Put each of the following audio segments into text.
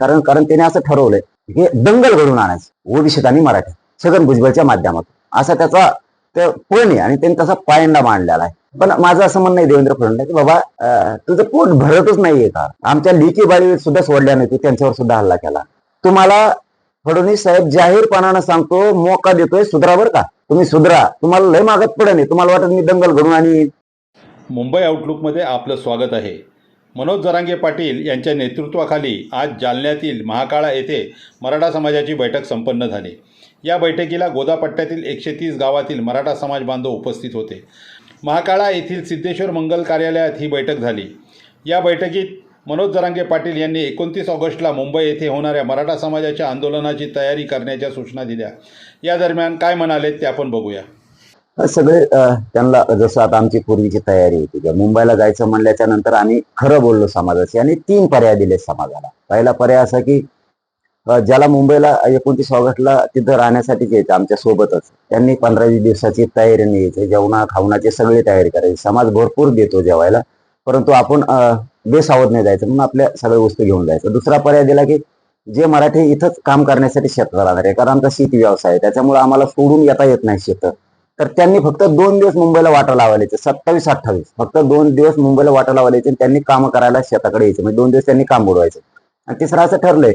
कारण कारण त्याने असं ठरवलंय की दंगल घडून आणायचं. ओबीसीत आणि मराठी छगन भुजबळच्या माध्यमातून. असा त्याचा ते पण आहे आणि त्यांनी तसा पायंडा मांडलेला आहे. पण माझं असं म्हणणं आहे देवेंद्र फडणवीस की बाबा तुझं पोट भरतच नाहीये का? आमच्या लिखी बाळी सुद्धा सोडल्या नाही त्यांच्यावर सुद्धा हल्ला केला. तुम्हाला फडणवीस साहेब जाहीरपणानं सांगतो मोका देतोय सुधरा का? तुम्ही सुधरा. तुम्हाला लय मागत पडे नाही. तुम्हाला वाटत मी दंगल घडून आणि मुंबई आउटलुकमध्ये आपलं स्वागत आहे. मनोज जरांगे पाटील यांच्या नेतृत्वाखाली आज जालन्यातील महाकाळा येथे मराठा समाजाची बैठक संपन्न झाली. या बैठकीला गोदापट्ट्यातील एकशे तीस गावातील मराठा समाज बांधव उपस्थित होते. महाकाळा येथील सिद्धेश्वर मंगल कार्यालयात ही बैठक झाली. या बैठकीत मनोज जरांगे पाटील यांनी एकोणतीस ऑगस्टला मुंबई येथे होणाऱ्या मराठा समाजाच्या आंदोलनाची तयारी करण्याच्या सूचना दिल्या. या दरम्यान काय म्हणाले ते आपण बघूया. सगळे त्यांना जसं आता आमची पूर्वीची तयारी होती किंवा मुंबईला जायचं म्हणल्याच्या नंतर आम्ही खरं बोललो समाजाशी आणि तीन पर्याय दिले समाजाला. पहिला पर्याय असा की ज्याला मुंबईला एकोणतीस ऑगस्टला तिथं राहण्यासाठीच यायचं आमच्या सोबतच. त्यांनी पंधरा वीस दिवसाची तयारीने यायची जेवणा खावणाची सगळी तयारी करायची. समाज भरपूर देतो जेवायला परंतु आपण बेसावध नाही जायचं म्हणून आपल्या सगळ्या वस्तू घेऊन जायचं. दुसरा पर्याय दिला की जे मराठी इथंच काम करण्यासाठी शेतात राहणार आहे कारण आमचा शेती व्यवसाय आहे त्याच्यामुळे आम्हाला सोडून येता येत नाही शेत. तर त्यांनी फक्त दोन दिवस मुंबईला वाटा लावायचे सत्तावीस अठ्ठावीस. फक्त दोन दिवस मुंबईला वाटा लावायचे आणि त्यांनी काम करायला शेताकडे यायचं. म्हणजे दोन दिवस त्यांनी काम बुडवायचं. आणि तिसरं असं ठरलंय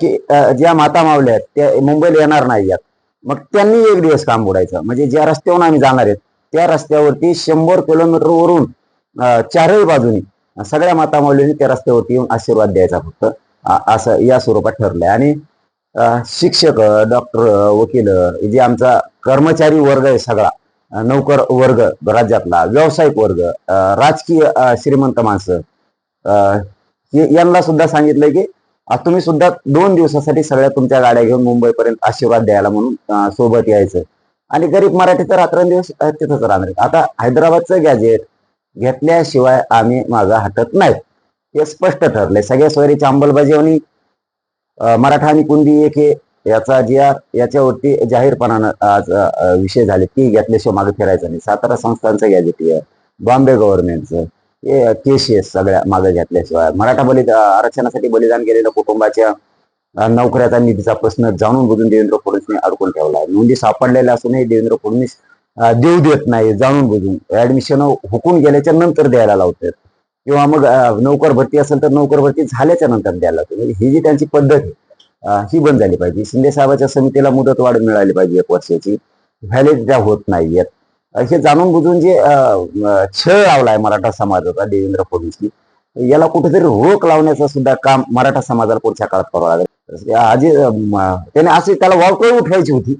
की ज्या माता मावल्या आहेत त्या मुंबईला येणार नाही यात. मग त्यांनी एक दिवस काम बुडायचं. म्हणजे ज्या रस्त्यावरून आम्ही जाणार आहेत त्या रस्त्यावरती शंभर किलोमीटर वरून चारही बाजूनी सगळ्या माता माऊलींनी त्या रस्त्यावरती येऊन आशीर्वाद द्यायचा फक्त. असं या स्वरूपात ठरलंय. आणि शिक्षक डॉक्टर वकील जे आमचा कर्मचारी वर्ग आहे सगळा नोकर नौकर वर्ग राज्यातला व्यावसायिक वर्ग राजकीय श्रीमंत माणसं. यांना सुद्धा सांगितलंय की तुम्ही सुद्धा दोन दिवसासाठी सगळ्या तुमच्या गाड्या घेऊन मुंबईपर्यंत आशीर्वाद द्यायला म्हणून सोबत यायचं. आणि गरीब मराठी तर रात्रंदिवस तिथंच राहणार आता हैदराबादचं गॅजेट घेतल्याशिवाय आम्ही माझा हटत नाहीत. हे स्पष्ट ठरलंय. सगळ्या सोयरीची अंमलबजावणी मराठा आणि कुंदी एक हे याचा जी आर याच्यावरती जाहीरपणानं आज विषय झाले. की घेतल्याशिवाय मागे फिरायचं नाही. सातारा संस्थांचं गॅजेट बॉम्बे गव्हर्नमेंटचं हे केसेस सगळ्या मागे घेतल्याशिवाय. मराठा बलिद आरक्षणासाठी बलिदान केलेल्या कुटुंबाच्या नोकऱ्याचा निधीचा प्रश्न जाणून बुजून देवेंद्र फडणवीसने अडकून ठेवला आहे. नोंदी सापडलेल्या असूनही देवेंद्र फडणवीस देऊ देत नाही जाणून बुजून. ऍडमिशन हुकून गेल्याच्यानंतर द्यायला लावतात. किंवा मग नोकर भरती असेल तर नोकर भरती झाल्याच्यानंतर द्यायला लावतात. म्हणजे ही जी त्यांची पद्धत आहे ही बंद झाली पाहिजे. शिंदे साहेबाच्या समितीला मुदत वाढ मिळाली पाहिजे एक वर्षाची. व्हॅलिड होत नाहीयेत. असे हे जाणून बुजून जे छळ लावलाय मराठा समाजाचा देवेंद्र फडणवीसनी याला कुठेतरी रोख लावण्याचं सुद्धा काम मराठा समाजाला पुढच्या काळात करावं लागेल. आजी त्याने असे त्याला वावकळ उठवायची होती.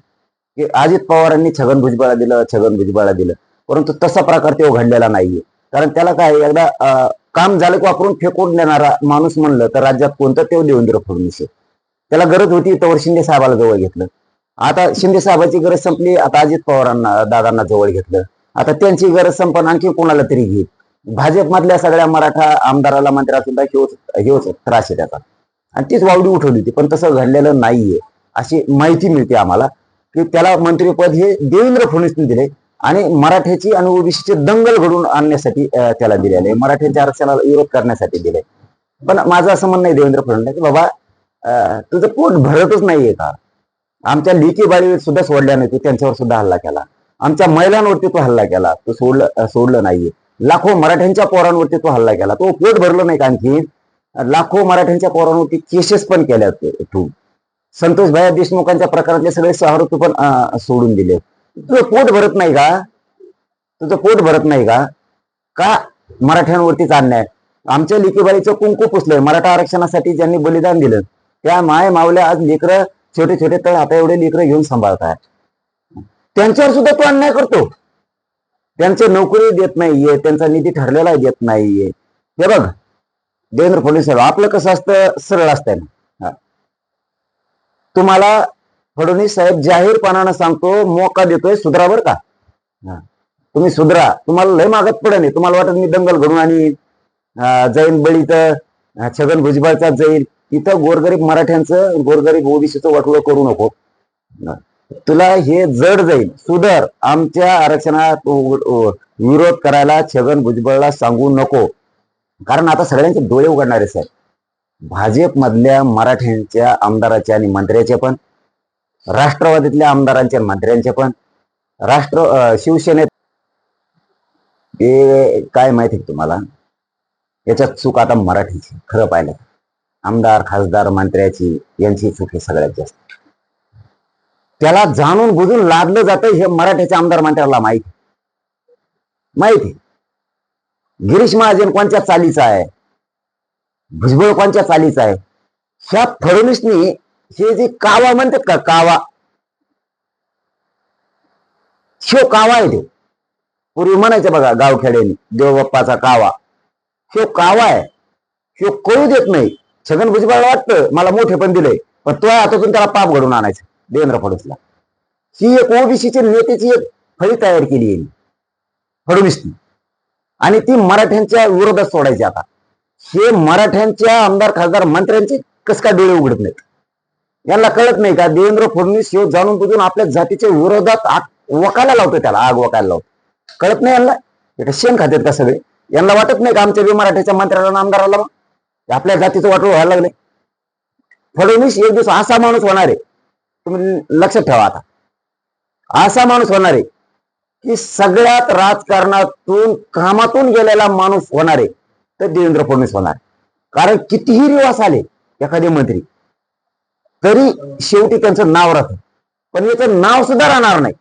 की अजित पवारांनी छगन भुजबळला दिलं छगन भुजबळला दिलं. परंतु तसा प्रकार ते घडलेला नाहीये. कारण त्याला काय एकदा काम झालं की वापरून फेकून देणारा माणूस म्हणलं तर राज्यात कोणतं? ते देवेंद्र फडणवीस आहे. त्याला गरज होती तर शिंदे साहेबाला जवळ घेतलं. आता शिंदे साहेबाची गरज संपली आता अजित पवारांना दादांना जवळ घेतलं. आता त्यांची गरज संपन आणखी कोणाला तरी घेत भाजपमधल्या सगळ्या मराठा आमदाराला मंत्र्या सुद्धा हेच हेच त्रास आहे त्याचा. आणि तीच वावडी उठवली होती पण तसं घडलेलं नाहीये. अशी माहिती मिळते आम्हाला की त्याला मंत्रीपद हे देवेंद्र फडणवीसने दिले आणि मराठ्याची आणि ओबीसीचे दंगल घडून आणण्यासाठी त्याला त्याला दिलेले. मराठ्यांच्या आरक्षणाला विरोध करण्यासाठी दिले. पण माझं असं म्हणणं आहे देवेंद्र फडणवीस की बाबा तुझं पोट भरतच नाहीये का? आमच्या लिकी बाळीवर सुद्धा सोडल्या नाही तू त्यांच्यावर सुद्धा हल्ला केला. आमच्या महिलांवरती तू हल्ला केला तू सोडलं सोडलं नाहीये. लाखो मराठ्यांच्या पोरांवरती तू हल्ला केला. तो पोट भरलं नाही का आणखी? लाखो मराठ्यांच्या पोरांवरती केसेस पण केल्या तू संतोष भाई देशमुखांच्या प्रकारातले सगळे सहारू तू पण सोडून दिले. तुझं पोट भरत नाही का? तुझं पोट भरत नाही का? का मराठ्यांवरतीच अन्याय? आमच्या लिकीबाईचं कुंकू पुसलंय. मराठा आरक्षणासाठी ज्यांनी बलिदान दिलं त्या माय मावल्या आज लेकरं छोटे छोटे तळ हाता एवढे लेकरं घेऊन सांभाळतात त्यांच्यावर सुद्धा तो अन्याय करतो. त्यांचे नोकरी देत नाहीये त्यांचा निधी ठरलेला देत नाहीये. हे बघ देवेंद्र फडणवीस साहेब आपलं कसं असतं? सरळ असतंय ना तुम्हाला फडणवीस साहेब जाहीरपणानं सांगतो मोका देतोय सुधरा बर का? हा. तुम्ही सुधरा. तुम्हाला लय मागत पडे नाही तुम्हाला वाटत मी दंगल घडून आणि जाईन बळीत छगन भुजबळचा जाईल इथं गोरगरीब मराठ्यांचं गोरगरीब ओबीसीचं वाटोळं करू नको. तुला हे जड जाईल. सुधर आमच्या आरक्षणात विरोध करायला छगन भुजबळला सांगू नको. कारण आता सगळ्यांचे डोळे उघडणारे साहेब. भाजपमधल्या मराठ्यांच्या आमदाराच्या आणि मंत्र्याचे पण राष्ट्रवादीतल्या आमदारांच्या मंत्र्यांचे पण राष्ट्र शिवसेनेत हे काय माहिती आहे तुम्हाला? याच्यात चूक आता मराठीची खरं पाहिलं आमदार खासदार मंत्र्याची यांची चूक आहे सगळ्यात जास्त. त्याला जाणून बुजून लादलं जातं हे मराठ्याच्या आमदार मंत्र्याला माहिती. माहिती. गिरीश महाजन कोणत्या चालीचा आहे? भुजबळ कोणत्या चालीचा आहे? ह्या फडणवीसनी हे जे कावा म्हणतात का कावा? शो कावा आहे ते. पूर्वी म्हणायचं बघा गावखेड्याने देवबाप्पाचा कावा. शो कावा आहे. शो कळू देत नाही. छगन भुजबळ वाटतं मला मोठे पण दिले पण तो हातातून त्याला पाप घडून आणायचं देवेंद्र फडणवीसला. ही एक ओबीसीच्या नेत्याची एक फळी तयार केली आहे. फडणवीसनी आणि ती मराठ्यांच्या विरोधात सोडायची आता. हे मराठ्यांच्या आमदार खासदार मंत्र्यांचे कस काय डोळे उघडत नाहीत? यांना कळत नाही का देवेंद्र फडणवीस हे जाणून बुजून आपल्या जातीच्या विरोधात आग वकायला लावतो त्याला आग वकायला लावतो कळत नाही यांना? शेण खात्यात का सगळे? यांना वाटत नाही का आमच्या बी मराठ्याच्या मंत्र्याला आमदाराला? मग? आपल्या जातीचं वाटोळ व्हायला लागले फडणवीस एक दिवस असा माणूस होणार आहे. तुम्ही लक्षात ठेवा आता. असा माणूस होणार आहे की सगळ्यात राजकारणातून कामातून गेलेला माणूस होणार आहे तर देवेंद्र फडणवीस होणार कारण कितीही रिवास आले एखादे मंत्री तरी शेवटी त्यांचं नाव राहतं. पण याचं नाव सुद्धा राहणार नाही.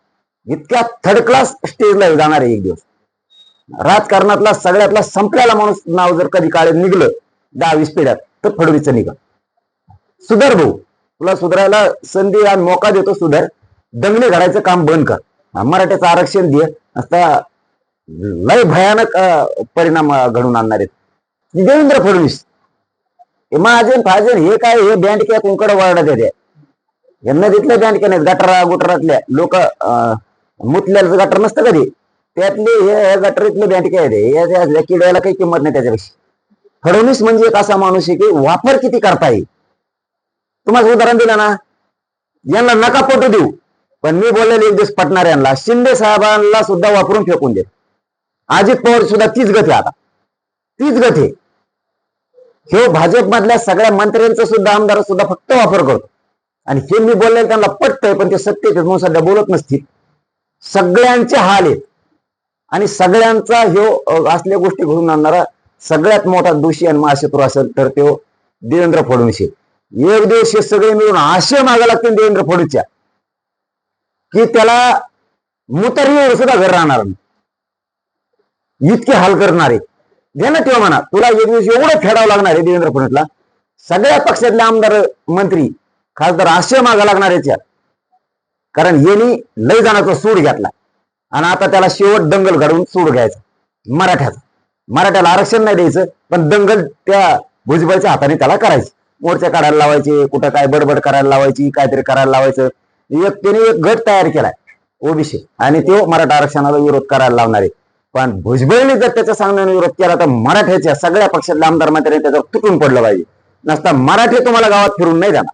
इतक्या थर्ड क्लास स्टेजला जाणार आहे एक दिवस. राजकारणातला सगळ्यातला संपलेला माणूस नाव जर कधी काळे निघलं दहा वीस पिढ्यात तर फडवीचं निघा सुधार भाऊ तुला सुधारायला संधी आणि मोका देतो सुधार. दंगली घडायचं काम बंद कर. मराठ्याचं आरक्षण दे. आता लय भयानक परिणाम घडून आणणार आहेत. देवेंद्र फडणवीस. हे महाजन फाजन हे काय हे बँडक्या कुंकड वाढत येते यांना तिथल्या बँडक्या नाहीत गटारा गुटरातल्या. लोक मुतल्याचं गटर नसतं कधी? त्यातले हे गटरीतले बँडक्या आहेत? हे किड्याला काही किंमत नाही त्याच्यापेक्षा. फडणवीस म्हणजे एक असा माणूस आहे की वापर किती करता येईल तुम्हाला उदाहरण दिलं ना? यांना नका पटू देऊ. पण मी बोललेले एक दिवस पटणार यांना शिंदे साहेबांना सुद्धा वापरून फेकून देत अजित पवार सुद्धा तीच गती आता. तीच गती हे भाजपमधल्या सगळ्या मंत्र्यांचा सुद्धा आमदार सुद्धा फक्त वापर करतो. आणि हे मी बोललेलं त्यांना पटतंय पण ते सत्य म्हणून सध्या बोलत नसतील. सगळ्यांचे हाल आहेत. आणि सगळ्यांचा ह्यो असल्या गोष्टी घडून आणणारा सगळ्यात मोठा दोषी आणि महाशत्रू असेल तर तो देवेंद्र फडणवीस एक दिवस हे सगळे मिळून आशय मागा लागतील देवेंद्र फडणवीसच्या की त्याला मुतारीवर सुद्धा घर राहणार नाही. इतके हाल करणारे घे ना तेव्हा म्हणा. तुला एक दिवस एवढं फेडावं लागणार आहे देवेंद्र फडणवीसला. सगळ्या पक्षातले आमदार मंत्री खासदार आशय मागा लागणार याच्या कारण यांनी लय जाण्याचा सूड घेतला. आणि आता त्याला शेवट दंगल घडवून सूड घ्यायचा. मराठ्याचा. मराठ्याला आरक्षण नाही द्यायचं पण दंगल त्या भुजबळच्या हाताने त्याला करायची. मोर्चा काढायला लावायचे कुठं काय बडबड करायला लावायची काहीतरी करायला लावायचं. एक त्याने एक गट तयार केलाय ओबीसी. आणि तो मराठा आरक्षणाला विरोध करायला लावणार आहे. पण भुजबळने जर त्याच्या सांगण्याने विरोध केला तर मराठ्याच्या सगळ्या पक्षातल्या आमदार मंत्र्यांनी त्याच्यावर तुटून पडलं पाहिजे. नसता मराठी तुम्हाला गावात फिरून नाही जाणार.